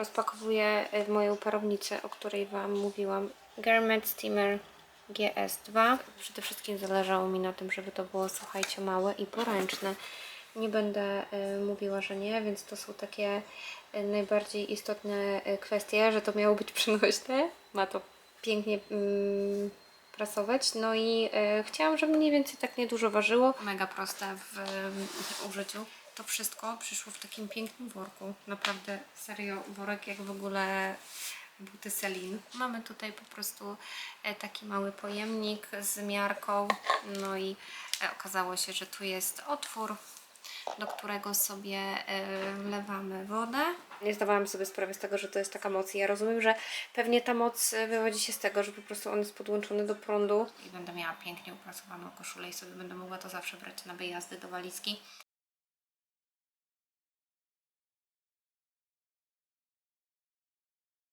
rozpakowuję y, moją parownicę, o której Wam mówiłam. Garment Steamer GS2. Przede wszystkim zależało mi na tym, żeby to było, słuchajcie, małe i poręczne. Nie będę y, mówiła, że nie, więc to są takie y, najbardziej istotne kwestie, że to miało być przenośne. Ma to pięknie mm, prasować. No i y, chciałam, żeby mniej więcej tak niedużo ważyło. Mega proste w y, użyciu. To wszystko przyszło w takim pięknym worku. Naprawdę serio worek jak w ogóle buty Celine. Mamy tutaj po prostu e, taki mały pojemnik z miarką. No i e, okazało się, że tu jest otwór, do którego sobie e, wlewamy wodę. Nie zdawałam sobie sprawy z tego, że to jest taka moc. Ja rozumiem, że pewnie ta moc wywodzi się z tego, że po prostu on jest podłączony do prądu. I będę miała pięknie uprasowaną koszulę i sobie będę mogła to zawsze brać na wyjazdy do walizki.